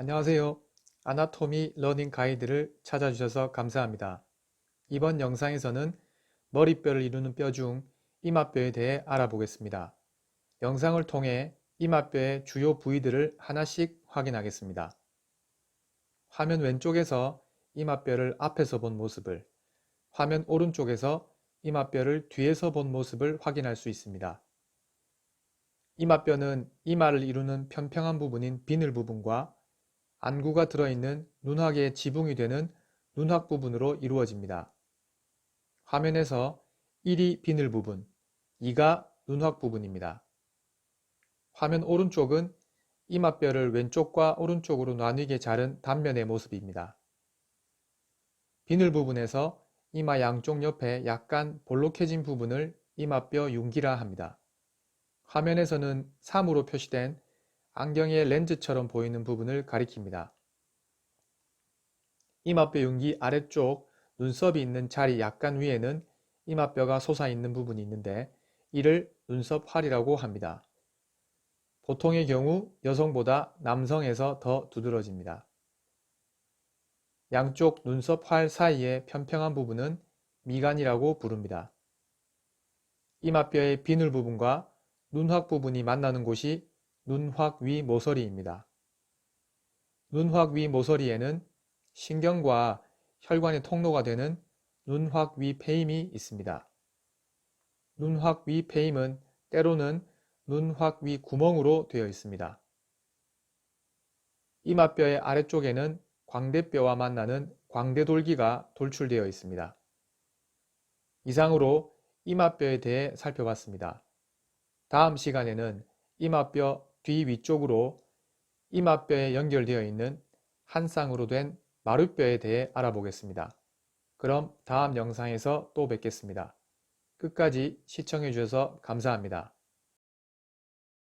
안녕하세요. 아나토미 러닝 가이드를 찾아주셔서 감사합니다. 이번 영상에서는 머리뼈를 이루는 뼈 중 이마뼈에 대해 알아보겠습니다. 영상을 통해 이마뼈의 주요 부위들을 하나씩 확인하겠습니다. 화면 왼쪽에서 이마뼈를 앞에서 본 모습을, 화면 오른쪽에서 이마뼈를 뒤에서 본 모습을 확인할 수 있습니다. 이마뼈는 이마를 이루는 평평한 부분인 비늘 부분과 안구가 들어있는 눈화계의 지붕이 되는 눈확 부분으로 이루어집니다. 화면에서 1이 비늘 부분, 2가 눈확 부분입니다. 화면 오른쪽은 이마뼈를 왼쪽과 오른쪽으로 나뉘게 자른 단면의 모습입니다. 비늘 부분에서 이마 양쪽 옆에 약간 볼록해진 부분을 이마뼈 융기라 합니다. 화면에서는 3으로 표시된 안경의 렌즈처럼 보이는 부분을 가리킵니다. 이마뼈 융기 아래쪽 눈썹이 있는 자리 약간 위에는 이마뼈가 솟아있는 부분이 있는데 이를 눈썹활이라고 합니다. 보통의 경우 여성보다 남성에서 더 두드러집니다. 양쪽 눈썹활 사이의 평평한 부분은 미간이라고 부릅니다. 이마뼈의 비늘 부분과 눈확 부분이 만나는 곳이 눈확 위 모서리입니다. 눈확 위 모서리에는 신경과 혈관의 통로가 되는 눈확 위 폐임이 있습니다. 눈확 위 폐임은 때로는 눈확 위 구멍으로 되어 있습니다. 이마뼈의 아래쪽에는 광대뼈와 만나는 광대돌기가 돌출되어 있습니다. 이상으로 이마뼈에 대해 살펴봤습니다. 다음 시간에는 이마뼈 뒤 위쪽으로 이마뼈에 연결되어 있는 한 쌍으로 된 마루뼈에 대해 알아보겠습니다. 그럼 다음 영상에서 또 뵙겠습니다. 끝까지 시청해 주셔서 감사합니다.